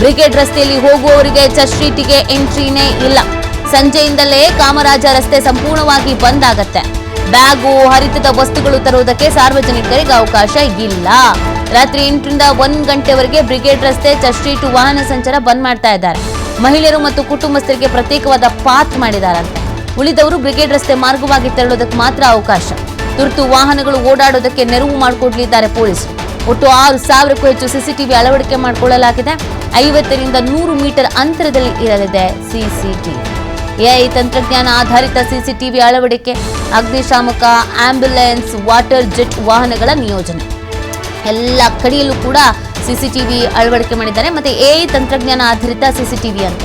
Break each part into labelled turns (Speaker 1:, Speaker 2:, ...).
Speaker 1: Brigade ರಸ್ತೆಯಲ್ಲಿ ಹೋಗುವವರಿಗೆ church ಸ್ಟ್ರೀಟಿಗೆ ಎಂಟ್ರಿನೇ ಇಲ್ಲ. ಸಂಜೆಯಿಂದಲೇ ಕಾಮರಾಜ ರಸ್ತೆ ಸಂಪೂರ್ಣವಾಗಿ ಬಂದ್ ಆಗತ್ತೆ. ಬ್ಯಾಗು ಹರಿತದ ವಸ್ತುಗಳು ತರುವುದಕ್ಕೆ ಸಾರ್ವಜನಿಕರಿಗೆ ಅವಕಾಶ ಇಲ್ಲ. ರಾತ್ರಿ ಎಂಟರಿಂದ ಒಂದ್ ಗಂಟೆವರೆಗೆ ಬ್ರಿಗೇಡ್ ರಸ್ತೆ ಚರ್ಚ್ ಸ್ಟ್ರೀಟ್ ವಾಹನ ಸಂಚಾರ ಬಂದ್ ಮಾಡ್ತಾ ಇದ್ದಾರೆ. ಮಹಿಳೆಯರು ಮತ್ತು ಕುಟುಂಬಸ್ಥರಿಗೆ ಪ್ರತ್ಯೇಕವಾದ ಪಾತ್ ಮಾಡಿದಾರಂತೆ. ಉಳಿದವರು ಬ್ರಿಗೇಡ್ ರಸ್ತೆ ಮಾರ್ಗವಾಗಿ ತೆರಳೋದಕ್ಕೆ ಮಾತ್ರ ಅವಕಾಶ. ತುರ್ತು ವಾಹನಗಳು ಓಡಾಡೋದಕ್ಕೆ ನೆರವು ಮಾಡಿಕೊಡ್ಲಿದ್ದಾರೆ ಪೊಲೀಸರು. ಒಟ್ಟು ಆರು ಸಾವಿರಕ್ಕೂ ಹೆಚ್ಚು ಸಿಸಿಟಿವಿ ಅಳವಡಿಕೆ ಮಾಡಿಕೊಳ್ಳಲಾಗಿದೆ. ಐವತ್ತರಿಂದ ನೂರು ಮೀಟರ್ ಅಂತರದಲ್ಲಿ ಇರಲಿದೆ ಸಿಸಿಟಿವಿ ಎಐ ತಂತ್ರಜ್ಞಾನ ಆಧಾರಿತ ಸಿಸಿಟಿವಿ ಅಳವಡಿಕೆ, ಅಗ್ನಿಶಾಮಕ, ಆಂಬ್ಯುಲೆನ್ಸ್, ವಾಟರ್ ಜೆಟ್ ವಾಹನಗಳ ನಿಯೋಜನೆ. ಎಲ್ಲ ಕಡೆಯಲ್ಲೂ ಕೂಡ ಸಿಸಿಟಿವಿ ಅಳವಡಿಕೆ ಮಾಡಿದ್ದಾರೆ. ಮತ್ತೆ ಎಐ ತಂತ್ರಜ್ಞಾನ ಆಧಾರಿತ ಸಿಸಿಟಿವಿ ಅಂತ.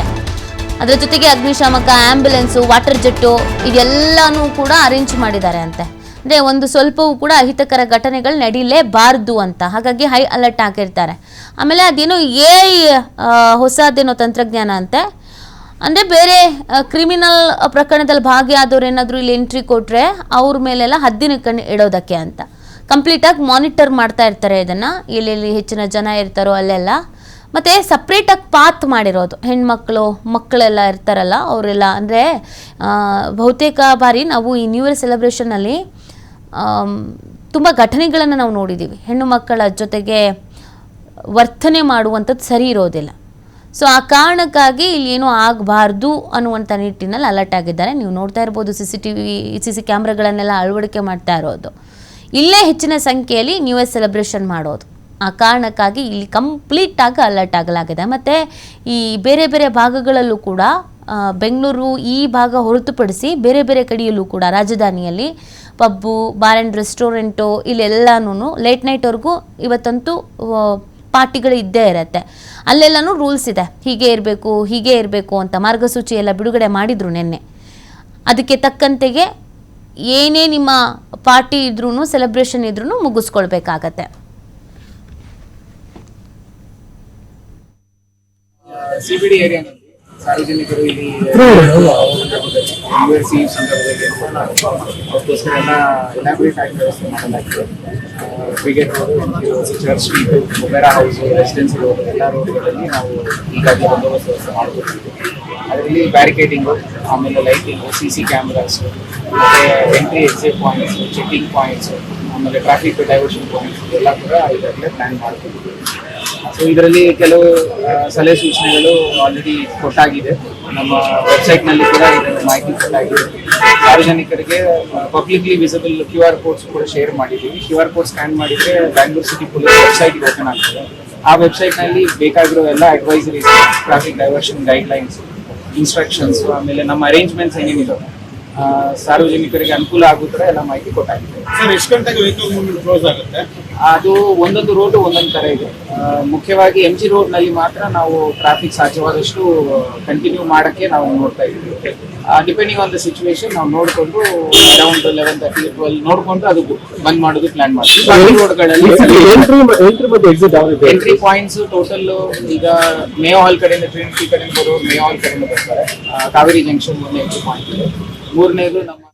Speaker 1: ಅದರ ಜೊತೆಗೆ ಅಗ್ನಿಶಾಮಕ, ಆಂಬ್ಯುಲೆನ್ಸು, ವಾಟರ್ ಜೆಟ್ಟು, ಇದೆಲ್ಲನೂ ಕೂಡ ಅರೇಂಜ್ ಮಾಡಿದ್ದಾರೆ ಅಂತೆ. ಅಂದರೆ ಒಂದು ಸ್ವಲ್ಪವೂ ಕೂಡ ಅಹಿತಕರ ಘಟನೆಗಳು ನಡೀಲೇಬಾರ್ದು ಅಂತ. ಹಾಗಾಗಿ ಹೈ ಅಲರ್ಟ್ ಹಾಕಿರ್ತಾರೆ. ಆಮೇಲೆ ಅದೇನು ಎ ಹೊಸದೇನೋ ತಂತ್ರಜ್ಞಾನ ಅಂತೆ. ಅಂದರೆ ಬೇರೆ ಕ್ರಿಮಿನಲ್ ಪ್ರಕರಣದಲ್ಲಿ ಭಾಗಿಯಾದವ್ರು ಏನಾದರೂ ಇಲ್ಲಿ ಎಂಟ್ರಿ ಕೊಟ್ಟರೆ ಅವ್ರ ಮೇಲೆಲ್ಲ ಹದ್ದಿನ ಕಣ್ಣು ಇಡೋದಕ್ಕೆ ಅಂತ. ಕಂಪ್ಲೀಟಾಗಿ ಮಾನಿಟರ್ ಮಾಡ್ತಾ ಇರ್ತಾರೆ ಇದನ್ನು. ಎಲ್ಲೆಲ್ಲಿ ಹೆಚ್ಚಿನ ಜನ ಇರ್ತಾರೋ ಅಲ್ಲೆಲ್ಲ. ಮತ್ತು ಸಪ್ರೇಟಾಗಿ ಪಾತ್ ಮಾಡಿರೋದು. ಹೆಣ್ಮಕ್ಳು, ಮಕ್ಕಳೆಲ್ಲ ಇರ್ತಾರಲ್ಲ, ಅವರೆಲ್ಲ ಅಂದರೆ ಬಹುತೇಕ ಬಾರಿ ನಾವು ಈ ನ್ಯೂ ಇಯರ್ ಸೆಲೆಬ್ರೇಷನಲ್ಲಿ ತುಂಬ ಘಟನೆಗಳನ್ನು ನಾವು ನೋಡಿದ್ದೀವಿ ಹೆಣ್ಣು ಮಕ್ಕಳ ಜೊತೆಗೆ ವರ್ತನೆ ಮಾಡುವಂಥದ್ದು ಸರಿ ಇರೋದಿಲ್ಲ. ಸೊ ಆ ಕಾರಣಕ್ಕಾಗಿ ಇಲ್ಲಿ ಏನೂ ಆಗಬಾರ್ದು ಅನ್ನುವಂಥ ನಿಟ್ಟಿನಲ್ಲಿ ಅಲರ್ಟ್ ಆಗಿದ್ದಾರೆ. ನೀವು ನೋಡ್ತಾ ಇರ್ಬೋದು C C T V C C ಕ್ಯಾಮ್ರಾಗಳನ್ನೆಲ್ಲ ಅಳವಡಿಕೆ ಮಾಡ್ತಾ ಇರೋದು. ಇಲ್ಲೇ ಹೆಚ್ಚಿನ ಸಂಖ್ಯೆಯಲ್ಲಿ ನ್ಯೂ ಇಯರ್ ಸೆಲೆಬ್ರೇಷನ್ ಮಾಡೋದು. ಆ ಕಾರಣಕ್ಕಾಗಿ ಇಲ್ಲಿ ಕಂಪ್ಲೀಟಾಗಿ ಅಲರ್ಟ್ ಆಗಲಾಗಿದೆ. ಮತ್ತು ಈ ಬೇರೆ ಬೇರೆ ಭಾಗಗಳಲ್ಲೂ ಕೂಡ ಬೆಂಗಳೂರು ಈ ಭಾಗ ಹೊರತುಪಡಿಸಿ ಬೇರೆ ಬೇರೆ ಕಡೆಯಲ್ಲೂ ಕೂಡ, ರಾಜಧಾನಿಯಲ್ಲಿ ಪಬ್ಬು ಬಾರ್ ಆ್ಯಂಡ್ ರೆಸ್ಟೋರೆಂಟು ಇಲ್ಲೆಲ್ಲನೂ ಲೇಟ್ ನೈಟ್ವರೆಗೂ ಇವತ್ತಂತೂ ಪಾರ್ಟಿಗಳು ಇದ್ದೇ ಇರುತ್ತೆ. ಅಲ್ಲೆಲ್ಲನೂ ರೂಲ್ಸ್ ಇದೆ. ಹೀಗೆ ಇರಬೇಕು ಹೀಗೆ ಇರಬೇಕು ಅಂತ ಮಾರ್ಗಸೂಚಿ ಎಲ್ಲ ಬಿಡುಗಡೆ ಮಾಡಿದರು ನಿನ್ನೆ. ಅದಕ್ಕೆ ತಕ್ಕಂತೆಗೆ ಏನೇ ನಿಮ್ಮ ಪಾರ್ಟಿ ಇದ್ರೂ ಸೆಲೆಬ್ರೇಷನ್ ಇದ್ರೂ ಮುಗಿಸ್ಕೊಳ್ಬೇಕಾಗತ್ತೆ.
Speaker 2: ಸಿಬಿಡಿ ಏರಿಯಾನಲ್ಲಿ ಸಾರ್ವಜನಿಕರು ಇಲ್ಲಿ ಸಿ ಸಂದರ್ಭದಲ್ಲಿ ಅದಕ್ಕೋಸ್ಕರ ಎಲ್ಲ ಎಲಾಬ್ರೇಟ್ ಆಗಿ ವ್ಯವಸ್ಥೆ ಮಾಡಲಾಗಿದೆ. Brigade Road Church Street Opera House Residency Road ಎಲ್ಲ ರೋಡ್ಗಳಲ್ಲಿ ನಾವು ಈಗಾಗಲೇ ಬಂದೋಬಸ್ತ್ ವ್ಯವಸ್ಥೆ ಮಾಡ್ಕೊಟ್ಟಿದ್ದೀವಿ ಅದರಲ್ಲಿ ಬ್ಯಾರಿಕೇಡಿಂಗು ಆಮೇಲೆ ಲೈಟಿಂಗು ಸಿ ಸಿ ಕ್ಯಾಮ್ರಾಸು ಮತ್ತು entry exit points checking points ಆಮೇಲೆ ಟ್ರಾಫಿಕ್ ಡೈವರ್ಷನ್ ಪಾಯಿಂಟ್ಸ್ ಎಲ್ಲ ಕೂಡ ಇದರಲ್ಲೇ ಪ್ಲ್ಯಾನ್ ಮಾಡ್ತಿದ್ದೀವಿ ಸೊ ಇದರಲ್ಲಿ ಕೆಲವು ಸಲಹೆ ಸೂಚನೆಗಳು ಆಲ್ರೆಡಿ ಕೊಟ್ಟಾಗಿದೆ. ನಮ್ಮ ವೆಬ್ಸೈಟ್ನಲ್ಲಿ ಕೂಡ ಇದರ ಮಾಹಿತಿ ಕೊಟ್ಟಾಗಿದೆ. ಸಾರ್ವಜನಿಕರಿಗೆ publicly visible Q R codes ಕೂಡ ಶೇರ್ ಮಾಡಿದ್ದೀವಿ. ಕ್ಯೂ ಆರ್ ಕೋಡ್ ಸ್ಕ್ಯಾನ್ ಮಾಡಿದರೆ Bangalore city police website open ಆಗ್ತದೆ. ಆ ವೆಬ್ಸೈಟ್ನಲ್ಲಿ ಬೇಕಾಗಿರೋ ಎಲ್ಲ advisories traffic diversion guidelines instructions ಆಮೇಲೆ ನಮ್ಮ ಅರೇಂಜ್ಮೆಂಟ್ಸ್ ಏನೇನಿದೆ ಸಾರ್ವಜನಿಕರಿಗೆ ಅನುಕೂಲ ಆಗುತ್ತೆ ಥರ ಎಲ್ಲ ಮಾಹಿತಿ ಕೊಟ್ಟಾಗಿದೆ.
Speaker 3: ಸರ್ ಎಷ್ಟು ಗಂಟೆಗೆ ವೆಹಿಕಲ್ ಮೂವ್ಮೆಂಟ್ ಕ್ಲೋಸ್ ಆಗುತ್ತೆ?
Speaker 2: ಅದು ಒಂದೊಂದು ರೋಡ್ ಒಂದೊಂದು ತರ ಇದೆ. ಮುಖ್ಯವಾಗಿ ಎಂ ಜಿ ರೋಡ್ನಲ್ಲಿ ಮಾತ್ರ ನಾವು ಟ್ರಾಫಿಕ್ ಸಾಧ್ಯವಾದಷ್ಟು ಕಂಟಿನ್ಯೂ ಮಾಡಕ್ಕೆ ನಾವು ನೋಡ್ತಾ ಇದ್ದೀವಿ. ಡಿಪೆಂಡಿಂಗ್ ಆನ್ ದ ಸಿಚುವೇಶನ್ ನಾವು ನೋಡಿಕೊಂಡು ಅರೌಂಡ್ ಲೆವೆನ್ ತರ್ಟಿ ಟ್ವೆಲ್ ನೋಡಿಕೊಂಡು ಅದು ಬಂದ್ ಮಾಡೋದು ಪ್ಲಾನ್ ಮಾಡ್ತೀವಿ. ರೋಡ್ಗಳಲ್ಲಿ
Speaker 4: ಎಂಟ್ರಿ ಎಂಟ್ರಿ ಮತ್ತೆ ಎಕ್ಸಿಟ್ ಯಾವ್ದು
Speaker 2: ಎಂಟ್ರಿ ಪಾಯಿಂಟ್ಸ್ ಟೋಟಲ್ ಈಗ ಮೇ ಹಾಲ್ ಕಡೆಯಿಂದ ಟ್ರಿನಿಟಿ ಕಡೆಯಿಂದ ಬರೋರು ಮೇ ಹಾಲ್ ಕಡೆಯಿಂದ ಬರ್ತಾರೆ. ಆ, ಕಾವೇರಿ ಜಂಕ್ಷನ್ ಒಂದು ಎಂಟ್ರಿ ಪಾಯಿಂಟ್ ಇದೆ. ಮೂರನೇದು ನಮ್ಮ